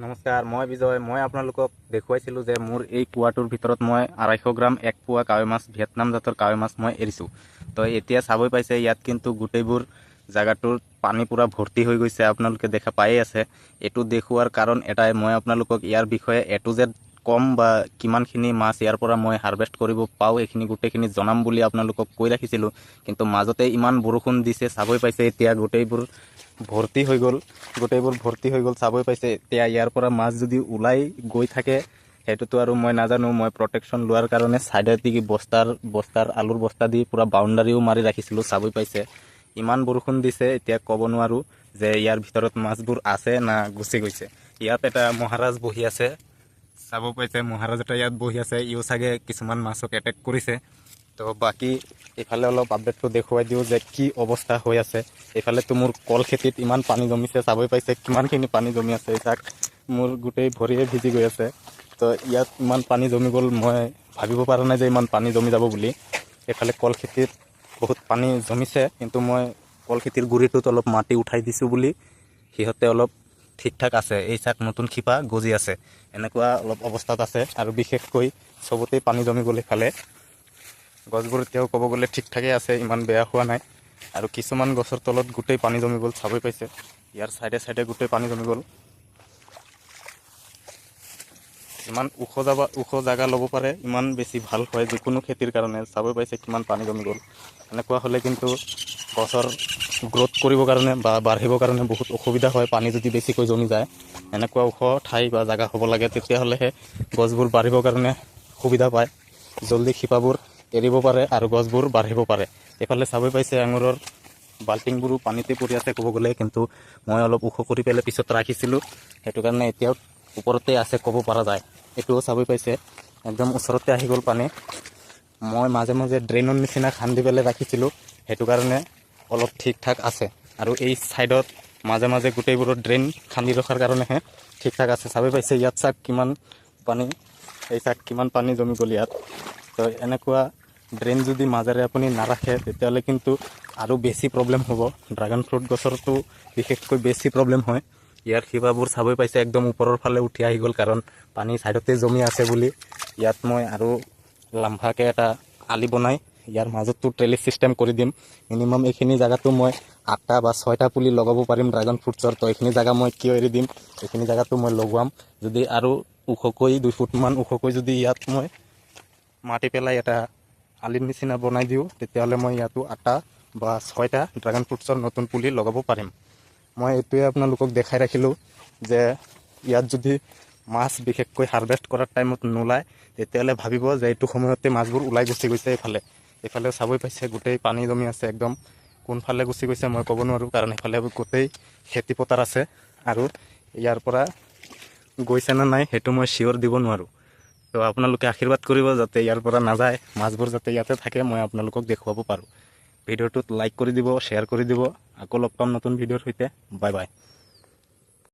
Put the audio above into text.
নমস্কাৰ মই বিজয়। মই আপোনালোকক দেখুৱাইছিলোঁ যে মোৰ এই কুৱাটোৰ ভিতৰত মই আঢ়ৈশ গ্ৰাম এক পোৱা কাৱৈ মাছ ভিয়েটনাম জাতৰ কাৱৈ মাছ মই এৰিছোঁ। তো এতিয়া চাবই পাইছে ইয়াত কিন্তু গোটেইবোৰ জেগাটোৰ পানী পূৰা ভৰ্তি হৈ গৈছে আপোনালোকে দেখা পায়েই আছে। এইটো দেখুওৱাৰ কাৰণ এটাই মই আপোনালোকক ইয়াৰ বিষয়ে এটো জেড কম বা কিমানখিনি মাছ ইয়াৰ পৰা মই হাৰভেষ্ট কৰিব পাওঁ, এইখিনি গোটেইখিনি জনাম বুলি আপোনালোকক কৈ ৰাখিছিলোঁ। কিন্তু মাজতে ইমান বৰষুণ দিছে, চাবই পাইছে, এতিয়া গোটেইবোৰ ভৰ্তি হৈ গ'ল। গোটেইবোৰ ভৰ্তি হৈ গ'ল, চাবই পাইছে। এতিয়া ইয়াৰ পৰা মাছ যদি ওলাই গৈ থাকে, সেইটোতো আৰু মই নাজানো। মই প্ৰটেকশ্যন লোৱাৰ কাৰণে ছাইডেদি বস্তাৰ বস্তাৰ, আলুৰ বস্তা দি পূৰা বাউণ্ডাৰীও মাৰি ৰাখিছিলোঁ, চাবই পাইছে। ইমান বৰষুণ দিছে, এতিয়া ক'ব নোৱাৰোঁ যে ইয়াৰ ভিতৰত মাছবোৰ আছে না গুচি গৈছে। ইয়াত এটা মহাৰাজ বহি আছে। চাব পাইছে, মহাৰাজ এটা ইয়াত বহি আছে, ইও চাগে কিছুমান মাছক এটেক কৰিছে। তো বাকী এইফালে অলপ আপডেটটো দেখুৱাই দিওঁ যে কি অৱস্থা হৈ আছে। এইফালেতো মোৰ কল খেতিত ইমান পানী জমিছে, চাবই পাইছে কিমানখিনি পানী জমি আছে তাক মোৰ গোটেই ভৰিয়ে ভিজি গৈ আছে। তো ইয়াত ইমান পানী জমি গ'ল, মই ভাবিব পৰা নাই যে ইমান পানী জমি যাব বুলি। এইফালে কল খেতিত বহুত পানী জমিছে, কিন্তু মই কল খেতিৰ গুৰিটোত অলপ মাটি উঠাই দিছোঁ বুলি সিহঁতে অলপ ঠিক ঠাক আছে, এই চাক নতুন শিপা গজি আছে। এনেকুৱা অলপ অৱস্থাত আছে আৰু বিশেষকৈ চবতেই পানী জমি গ'ল এইফালে গছবোৰ এতিয়াও ক'ব গ'লে ঠিক ঠাকেই আছে, ইমান বেয়া হোৱা নাই। আৰু কিছুমান গছৰ তলত গোটেই পানী জমি গ'ল, চাবই পাইছে। ইয়াৰ চাইডে চাইডে গোটেই পানী জমি গ'ল। ইমান ওখ যাবা ওখ জেগা ল'ব পাৰে, ইমান বেছি ভালো হয়, যিকোনো খেতিৰ কাৰণে চাবই পাইছে কিমান পানী জমি গ'ল। এনেকুৱা হ'লে কিন্তু গছৰ গ্ৰ'থ কৰিবৰ কাৰণে বা বাঢ়িবৰ কাৰণে বহুত অসুবিধা হয়, পানী যদি বেছিকৈ জমি যায়, এনেকুৱা ওখ ঠাই বা জেগা হ'ব লাগে, তেতিয়াহ'লেহে গছবোৰ বাঢ়িবৰ কাৰণে সুবিধা পায়। জলদি শিপাবোৰ এৰিব পাৰে আৰু গছবোৰ বাঢ়িব পাৰে। এইফালে চাবই পাইছে আঙুৰৰ বাল্টিংবোৰো পানীতে পৰি আছে ক'ব গ'লে, কিন্তু মই অলপ ওখ কৰি পেলাই পিছত ৰাখিছিলোঁ। সেইটো কাৰণে এতিয়াও ওপৰতে আছে ক'ব পৰা যায়। এইটোও চাবই পাইছে। একদম ওচৰতে আহি গ'ল পানী। মই মাজে মাজে ড্ৰেইনৰ নিচিনা খান্দি পেলাই ৰাখিছিলোঁ। সেইটো কাৰণে অলপ ঠিক ঠাক আছে। আৰু এই ছাইডত মাজে মাজে গোটেইবোৰত ড্ৰেইন খান্দি ৰখাৰ কাৰণেহে ঠিক ঠাক আছে। চাবই পাইছে ইয়াত চাক কিমান পানী এই চাক কিমান পানী জমি গ'ল ইয়াত। তো এনেকুৱা ড্ৰেইন যদি মাজেৰে আপুনি নাৰাখে তেতিয়াহ'লে কিন্তু আৰু বেছি প্ৰব্লেম হ'ব। ড্ৰাগন ফ্ৰুট গছৰতো বিশেষকৈ বেছি প্ৰব্লেম হয়। ইয়াৰ শিপাবোৰ চাবই পাইছে একদম ওপৰৰ ফালে উঠি আহি গ'ল। কাৰণ পানী ছাইডতে জমি আছে বুলি। ইয়াত মই আৰু লাম্ভাকৈ এটা আলি বনাই ইয়াৰ মাজতো ট্ৰেলিছ ছিষ্টেম কৰি দিম। মিনিমাম এইখিনি জেগাতো মই আঠটা বা ছয়টা পুলি লগাব পাৰিম ড্ৰাগন ফ্ৰুটছৰ তো এইখিনি জেগা মই কিয় এৰি দিম? এইখিনি জেগাতো মই লগোৱাম। যদি আৰু ওখকৈ দুই ফুটমান ওখকৈ যদি ইয়াত মই মাটি পেলাই এটা আলিৰ নিচিনা বনাই দিওঁ তেতিয়াহ'লে মই ইয়াতো আঠটা বা ছয়টা ড্ৰাগন ফ্ৰুটছৰ নতুন পুলি লগাব পাৰিম। মই এইটোৱে আপোনালোকক দেখাই ৰাখিলোঁ যে ইয়াত যদি মাছ বিশেষকৈ হাৰভেষ্ট কৰাৰ টাইমত নোলায় তেতিয়াহ'লে ভাবিব যে এইটো সময়তে মাছবোৰ ওলাই গুচি গৈছে এইফালে। এইফালে চাবই পাইছে, গোটেই পানী জমি আছে একদম। কোনফালে গুচি গৈছে মই ক'ব নোৱাৰোঁ, কাৰণ এইফালে গোটেই খেতি পথাৰ আছে। আৰু ইয়াৰ পৰা গৈছে নে নাই সেইটো মই চিয়'ৰ দিব নোৱাৰোঁ। তো আপোনালোকে আশীৰ্বাদ কৰিব যাতে ইয়াৰ পৰা নাযায়, মাছবোৰ যাতে ইয়াতে থাকে, মই আপোনালোকক দেখুৱাব পাৰোঁ। ভিডিঅ'টোত লাইক কৰি দিব শ্বেয়াৰ কৰি দিব। আকৌ লগ পাম নতুন ভিডিঅ'ৰ সৈতে। Bye bye